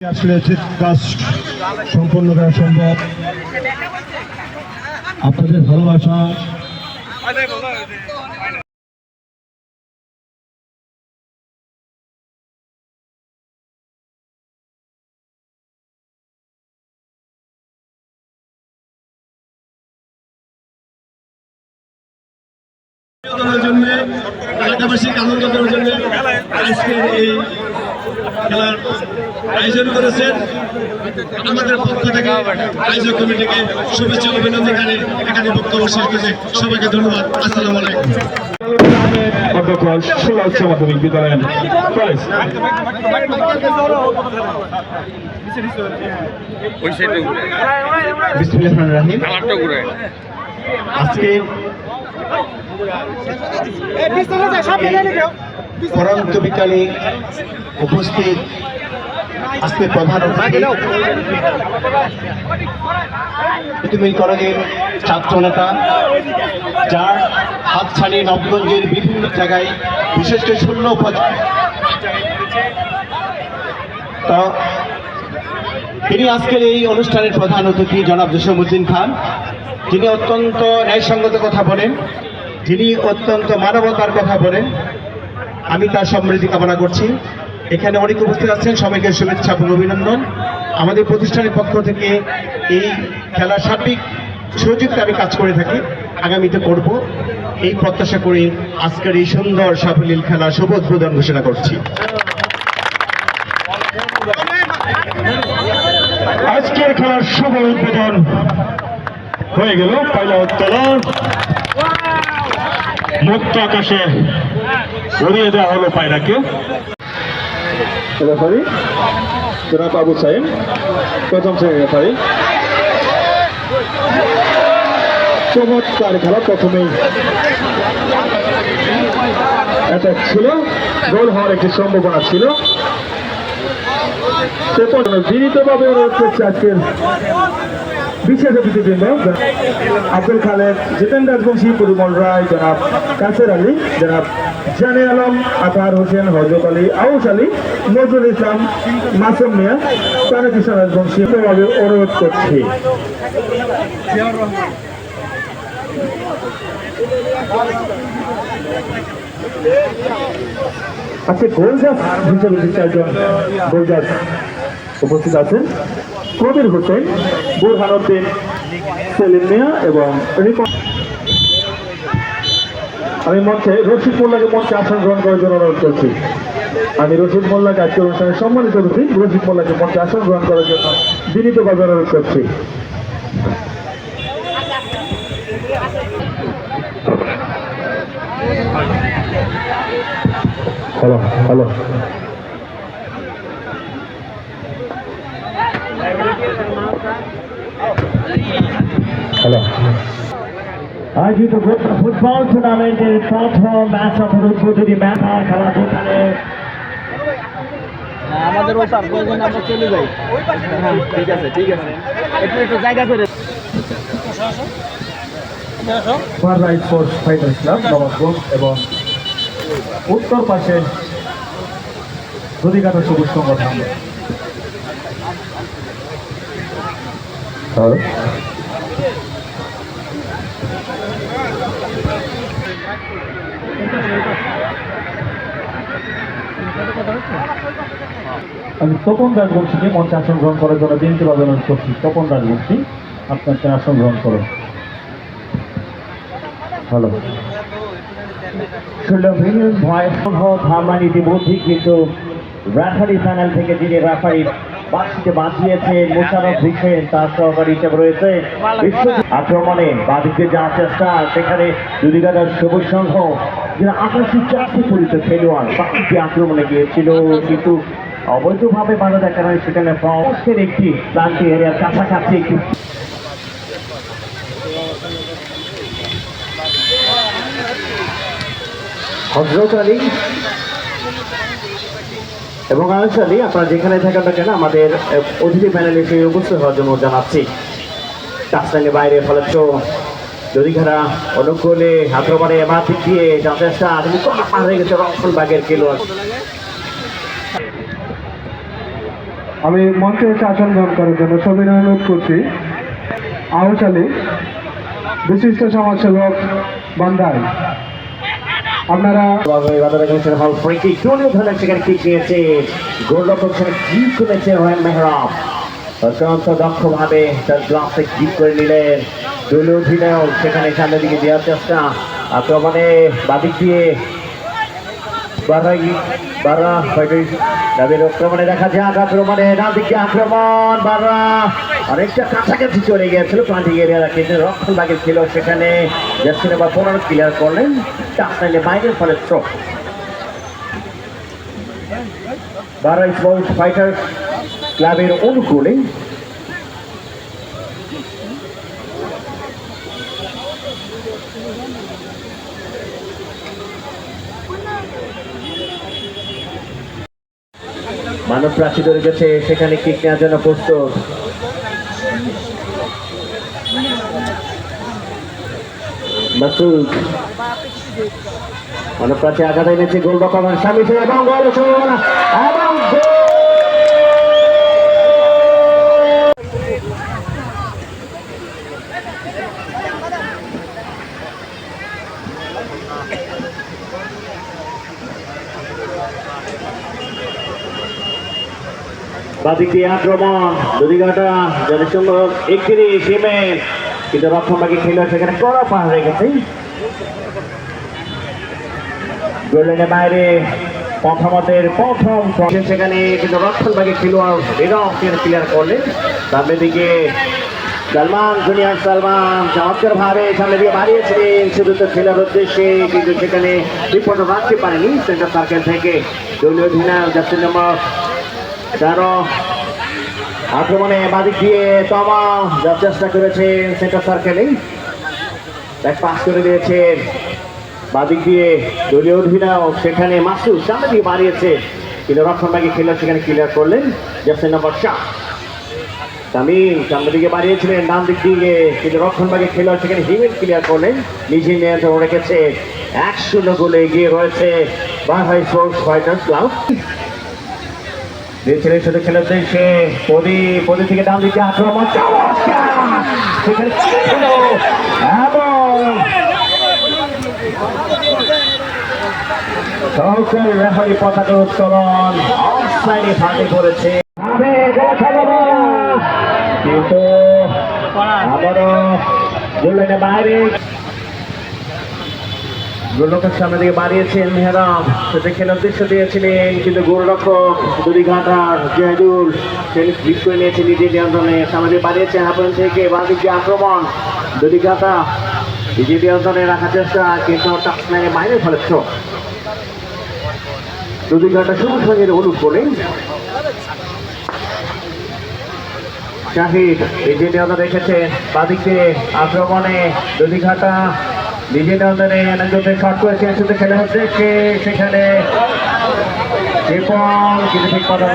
আসলে কাজ সম্পন্ন করা সম্ভব। আপনাদের ভালোবাসা। জন্য এলাকাবাসীর আনন্দ জন্য আজকের এই খেলার আয়োজন করেছেন। আমাদের পক্ষ থেকে আয়োজক কমিটিকে শুভেচ্ছা অভিনন্দন জানিয়ে এখানে বক্তব্য শেষ করছে। সবাইকে ধন্যবাদ। আসসালামু আলাইকুম। অধ্যক্ষ ষোলো উচ্চ মাধ্যমিক বিদ্যালয় কলেজ আজকে পরন্ত বিকালে উপস্থিত আজকে প্রধান অতিথি। পৃথিবী কলেজের ছাত্র নেতা, যার হাত ছাড়িয়ে নবগঞ্জের বিভিন্ন জায়গায়, বিশেষ করে শূন্য তো, তিনি আজকের এই অনুষ্ঠানের প্রধান অতিথি জনাব জসীমউদ্দিন খান। যিনি অত্যন্ত ন্যায়সঙ্গত কথা বলেন, যিনি অত্যন্ত মানবতার কথা বলেন। আমি তার সমৃদ্ধি কামনা করছি। এখানে অনেক উপস্থিত আছেন। সবাইকে শুভেচ্ছা এবং অভিনন্দন। আমাদের প্রতিষ্ঠানের পক্ষ থেকে এই খেলার সার্বিক সহযোগিতা আমি কাজ করে থাকি। আগামীতে করব। এই প্রত্যাশা করে আজকের এই সুন্দর সাফল্য খেলা শুভ উদ্বোধন ঘোষণা করছি। আজকের খেলার শুভ উদ্বোধন হয়ে গেল পয়লা উত্তোলন। মুক্ত আকাশে উড়িয়ে দেওয়া হলো পায়রাকে। রেফারি জনাব আবু সাইম, প্রথম শ্রেণির রেফারি চমৎকার খেলা প্রথমেই। অ্যাটাক ছিল, গোল হওয়ার একটি সম্ভাবনা ছিল। বিনীতভাবে অনুরোধ করছে আজকের বিশেষ অতিথিবৃন্দ, আব্দুল খালেদ জিতেন রাজবংশী পরিমল রায়, জনাব কাসের আলী, জনাব জানে আলম, আতার হোসেন, হজরত আলী, আউস আলী, নজরুল ইসলাম, মাসুম মিয়া তানকিশোর রাজবংশী অনুরোধ করছি। আচ্ছা গোলজাস হিসেবে চারজন গোলজাস উপস্থিত আছেন কবির হোসেন বুরহানুদ্দিন সেলিম মিয়া এবং আমি মঞ্চে রশিদ মোল্লাকে মঞ্চে আসন গ্রহণ করার জন্য অনুরোধ করছি। আমি রশিদ মোল্লাকে আজকের অনুষ্ঠানে সম্মানিত করছি। রশিদ মোল্লাকে মঞ্চে আসন গ্রহণ করার জন্য বিনীতভাবে অনুরোধ করছি। Hello hello. হ্যালো আয়োজিত গোটা ফুটবল টুর্নামেন্টের প্রথম ম্যাচ অর্থাৎ উদ্বোধনী ম্যাচ আর খেলা যেখানে আমাদের ওই পার প্রয়োজন আমরা চলে যাই। হ্যাঁ ঠিক আছে ঠিক আছে। একটু একটু জায়গা করে sunrise sports fighters club Nawabganj এবং উত্তর পাশে নদীকাটা সবুজ সংগঠন। আমি তপন রাজবংশীকে মঞ্চে আসন গ্রহণ করার জন্য বিনতি অনুরোধ করছি। তপন রাজবংশী আপনাকে আসন গ্রহণ করুন। সুলভিনীয় ভয় ইতিমধ্যে কিন্তু রেফারি প্যানেল থেকে যিনি রেফারি বাক্সিতে বাঁচিয়েছে মোশারফ হোসেন, তার সহকারী হিসেবে রয়েছে আক্রমণে বাদিকে যাওয়ার চেষ্টা, সেখানে দুদিগাদার সবুজ সংঘ, যারা আকাশি চাকরি পরিত খেলোয়াড় বাকিকে আক্রমণে গিয়েছিল। কিন্তু অবৈধভাবে বাধা দেখানো হয় সেখানে ফ্রান্সের একটি প্লান্টি এরিয়ার কাছাকাছি একটি হজরত আলী এবং আলী আপনারা যেখানে থাকেন না কেন, আমাদের অতিথি প্যানেলে সেই উপস্থিত হওয়ার জন্য জানাচ্ছি। টাস্টাঙ্গে বাইরে ফলাচ্ছ, যদি খারা অনুকূলে আক্রমণে এবার দিয়ে কিন্তু কম হয়ে গেছে রক্ষণ বাগের খেলোয়াড়। আমি মঞ্চে এসে আসন গ্রহণ করার জন্য সবিনয় অনুরোধ করছি। আলী বিশিষ্ট সমাজসেবক বান্দাই আপনারা হল ফ্রিকি। জলীয় ধরনের সেখানে কিক নিয়েছে করেছে রোহেন মেহরাব। অত্যন্ত দক্ষভাবে তার গ্লাসে কিক করে নিলেন। দলীয় অধিনায়ক সেখানে সামনের দিকে দেওয়ার চেষ্টা। আক্রমণে বাদিক দিয়ে বারাই বারা হয়তো তাদের আক্রমণে দেখা যাক, আক্রমণে ডান দিকে আক্রমণ বারা অনেকটা কাছাকাছি চলে গিয়েছিল প্লান্টিং এরিয়া কিন্তু রক্ষণ ছিল সেখানে। পনেরো ক্লিয়ার করলেন টাচ নাইলে বাইরের ফলে স্ট্রোক বারা স্পোর্টস ফাইটার ক্লাবের অনুকূলে মানব প্রাচী ধরে গেছে, সেখানে কিক নেওয়ার জন্য প্রস্তুত? মানব প্রাচী আঘাত এনেছে গোল রকমের স্বামী এবং গোল এবং গোল! বাদিকে আক্রমণ, দুদিঘাটা জনসংখ্য একত্রিশ হিমেন কিন্তু রক্ষণবাগি খেলে সেখানে কড়া পাহাড় রেখেছে গোল্ডেনের বাইরে প্রথমতের প্রথম সেখানে কিন্তু রক্ষণবাগি খেলোয়াড় ক্লিয়ার করলেন। সামনে দিকে সালমান, জুনিয়র সালমান, চমৎকার ভাবে সামনে দিয়ে বাড়িয়েছিলেন। শুধু তো খেলার উদ্দেশ্যে, কিন্তু সেখানে বিপদ রাখতে পারেনি। সেন্টার সার্কেল থেকে দলীয় অধিনায়ক যাচ্ছেন নম্বর তেরো আক্রমণে বাদিক দিয়ে তমা যার চেষ্টা করেছেন সেন্টার সার্কেলেই ব্যাক পাস করে দিয়েছেন বাদিক দিয়ে দলীয় অধিনায়ক, সেখানে মাসুদ সামনে দিয়ে বাড়িয়েছে। কিন্তু রক্ষণবাগী খেলে সেখানে ক্লিয়ার করলেন জার্সি নম্বর সাত। তামিম সামনের দিকে বাড়িয়েছিলেন, ডান দিক দিয়ে। কিন্তু রক্ষণবাগী খেলোয়াড় সেখানে হিমেন ক্লিয়ার করলেন। নিজে নিয়ন্ত্রণ রেখেছে। এক শূন্য গোলে এগিয়ে রয়েছে বাংলাদেশ স্পোর্টস ফাইটার্স ক্লাব দিয়েছিলেন শুধু খেলার উদ্দেশ্যে পদি পদি থেকে ডান দিকে আক্রমণ সহকারী রেফারি পতাকা উত্তোলন। অফসাইডে ফাঁকে না। কিন্তু আবারও বাইরে। গোলরক্ষক সামনে দিকে বাড়িয়েছেন মেহরাম। সেটা খেলার উদ্দেশ্য দিয়েছিলেন, কিন্তু গোলরক্ষক দুই ঘাটার জয়দুল সেটা ফ্লিপ করে নিয়েছে নিজের নিয়ন্ত্রণে। সামনে দিকে বাড়িয়েছেন আপন থেকে বাদিক দিয়ে আক্রমণ। দুই ঘাটা নিজের নিয়ন্ত্রণে রাখার চেষ্টা, কিন্তু টাচম্যানের বাইরে ফলে থ্রো দুই ঘাটা সবুজ রঙের হলুদ বলে শাহিদ নিজের নিয়ন্ত্রণ রেখেছে বাদিকে আক্রমণে। দুই ঘাটা নিজের আনন্দতে শট করেছে একসাথে খেলা হচ্ছে সেখানে এবং কিন্তু ঠিক কথা